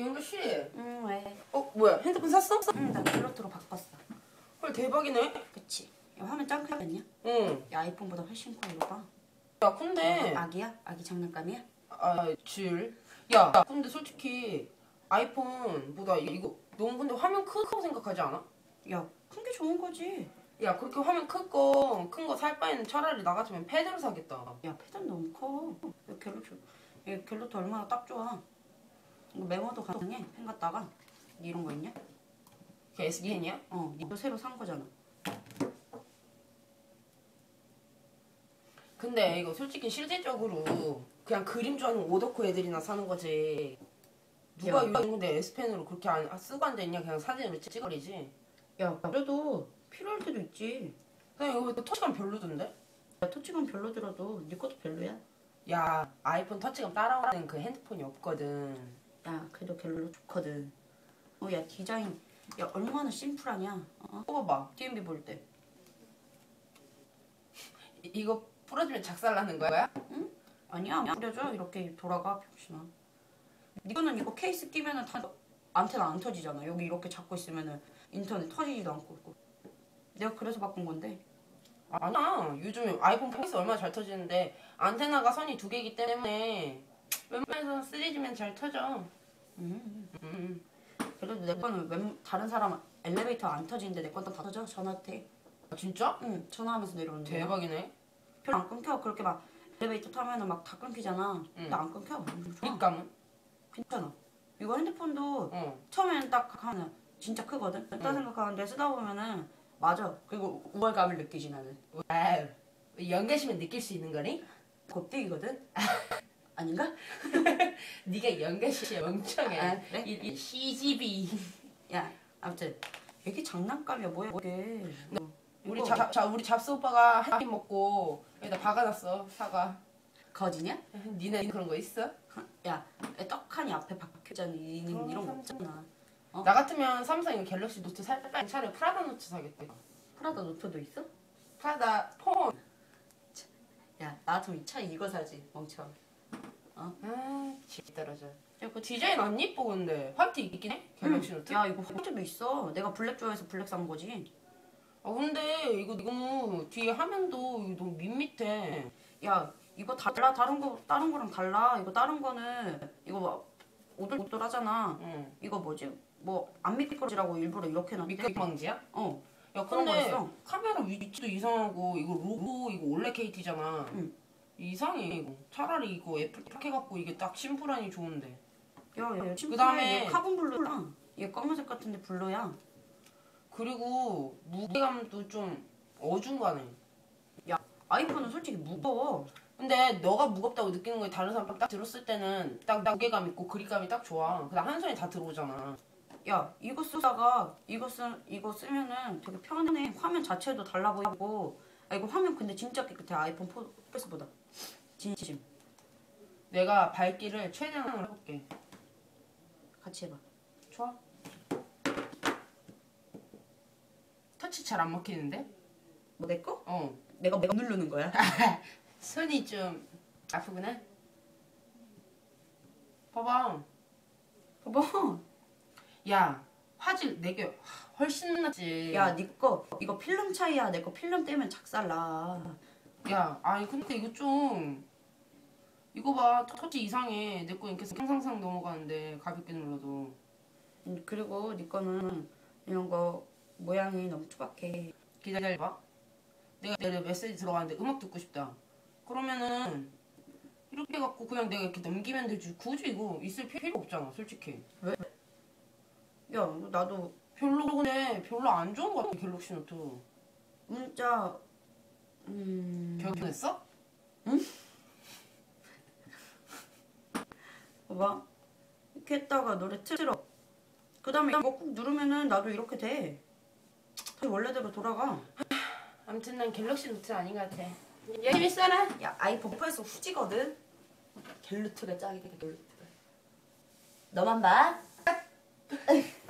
영자 씨. 응 왜? 어 뭐야 핸드폰 샀어? 응나 갤럭트로 바꿨어. 헐 대박이네. 그치? 야, 화면 짱 크겠냐? 응. 야 아이폰보다 훨씬 커 이거 봐. 야 근데 아기야? 아기 장난감이야? 아 줄. 야 근데 솔직히 아이폰보다 이거 너무 근데 화면 크다고 생각하지 않아? 야 큰 게 좋은 거지. 야 그렇게 화면 큰거큰 거 살 바에는 차라리 나 같으면 패드를 사겠다. 야 패드는 너무 커. 야, 갤럭트 야, 갤럭트 얼마나 딱 좋아. 메모도 가능해. 펜 갖다가 이런 거 있냐? 그 SDN이야? 어 이거 새로 산 거잖아. 근데 이거 솔직히 실질적으로 그냥 그림 좋아하는 오덕후 애들이나 사는 거지. 누가 근데 S펜으로 그렇게 안, 쓰고 앉아있냐 그냥 사진으로 찍어리지. 야 그래도 필요할 때도 있지. 근데 이거 터치감 별로던데? 야 터치감 별로더라도 네 것도 별로야. 야 아이폰 터치감 따라오는 그 핸드폰이 없거든. 야 그래도 갤럭 좋거든. 어 야 디자인 야 얼마나 심플하냐. 어? 뽑아봐. DMB 볼 때. 이, 이거 부러지면 작살나는 거야? 아니야 뿌려줘 이렇게 돌아가 병신아 이거는 이거 케이스 끼면은 다 안테나 안 터지잖아 여기 이렇게 잡고 있으면은 인터넷 터지지도 않고 있고 내가 그래서 바꾼 건데 아니야. 요즘 아이폰 케이스 얼마나 잘 터지는데 안테나가 선이 두 개이기 때문에 웬만해서 3G면 잘 터져. 음. 음. 그래도 내 거는 웬 다른 사람 엘리베이터 안 터지는데 내 건다 터져 전화 돼 아, 진짜? 응, 전화하면서 내려오는 거야 대박이네. 별로 안 끊겨 그렇게 막 엘리베이터 타면은 막 다 끊기잖아 근데 안 끊겨 음, 좋아. 그니까는. 괜찮아 이거 핸드폰도 어. 처음에는 딱 하면 진짜 크거든 딱 생각하는데 쓰다 보면은 맞아 그리고 우월감을 느끼지 나는 와우. 연계시면 느낄 수 있는 거니? 곱디기거든 아닌가? 네가 연계시 멍청해. 아, 그래? 이, 이 CGV. 야 아무튼 이게 장난감이야 뭐야 이게 어, 우리 이거 잡, 자, 우리 잡스 오빠가 한 입 먹고 여기다 박아놨어 사과. 거지냐? 니네 그런 거 있어? 야 떡하니 앞에 박혀있잖아 어, 이런 거. 없잖아 어? 나 같으면 삼성 이 갤럭시 노트 살 바에 차라리 프라다 노트 사겠대. 프라다 노트도 있어? 프라다 폰. 야 나 같으면 이차 이거 사지 멍청 아, 질 떨어져. 야, 그 디자인 안 이뻐 근데 화이트 있긴 해? 갤럭시 노트? 야 이거 화이트도 있어 내가 블랙 좋아해서 블랙 산 거지 아 근데 이거 너무 뒤에 화면도 너무 밋밋해. 야 이거 달라 다른 거 다른 거랑 달라 이거 다른 거는 이거 막 오돌오돌하잖아 응. 이거 뭐지 뭐 안 미끄러지라고 일부러 이렇게 놨대 미끄방지야? 어 야 근데. 카메라 위치도 이상하고 이거 로고 이거 원래 KT잖아. 응. 이상해 이거. 차라리 이거 애플 이렇게 갖고 이게 딱 심플하니 좋은데. 야야 그다음에- 얘 카본 블루야 얘 검은색 같은데 블루야 그리고 무게감도 좀 어중간해. 아이폰은 솔직히 무거워 근데 너가 무겁다고 느끼는 거에 다른 사람 딱 들었을 때는 딱 무게감 있고 그립감이 딱 좋아. 그다음 한 손에 다 들어오잖아. 야 이거 쓰다가 이거 쓰 이거 쓰면은 되게 편해 화면 자체도 달라 보이고 아 이거 화면 근데 진짜 깨끗해 아이폰 4S보다 진심 내가 밝기를 최대한으로 해볼게. 같이 해봐 좋아. 터치 잘 안 먹히는데? 뭐 내 거? 어. 내가 내가 누르는 거야 손이 좀 아프구나. 봐봐. 봐봐 야, 화질 내게 훨씬 낫지. 야, 네거 이거 필름 차이야. 내 거 필름 떼면 작살나. 야, 아니 근데 이거 좀 이거 봐 터치 이상해. 내 거 이렇게 상상상 넘어가는데 가볍게 눌러도. 음, 그리고 네 거는 이런 거 모양이 너무 투박해. 기다려봐. 내가 내 메시지 들어가는데 음악 듣고 싶다. 그러면은 이렇게 갖고 그냥 내가 이렇게 넘기면 되지. 굳이 이거 있을 필요 없잖아, 솔직히. 야, 나도 별로 근데 별로 안 좋은 거 같아 갤럭시 노트. 문자 음 결혼했어? 봐봐. 이렇게 했다가 노래 틀어. 그 다음에 이거 꾹 누르면은 나도 이렇게 돼. 다시 원래대로 돌아가. 아무튼 난 갤럭시 노트 아닌 것 같아. 열심히 써라. 야, 아이폰 4에서 후지거든. 갤루트가 짱이야, 갤루트가. 너만 봐.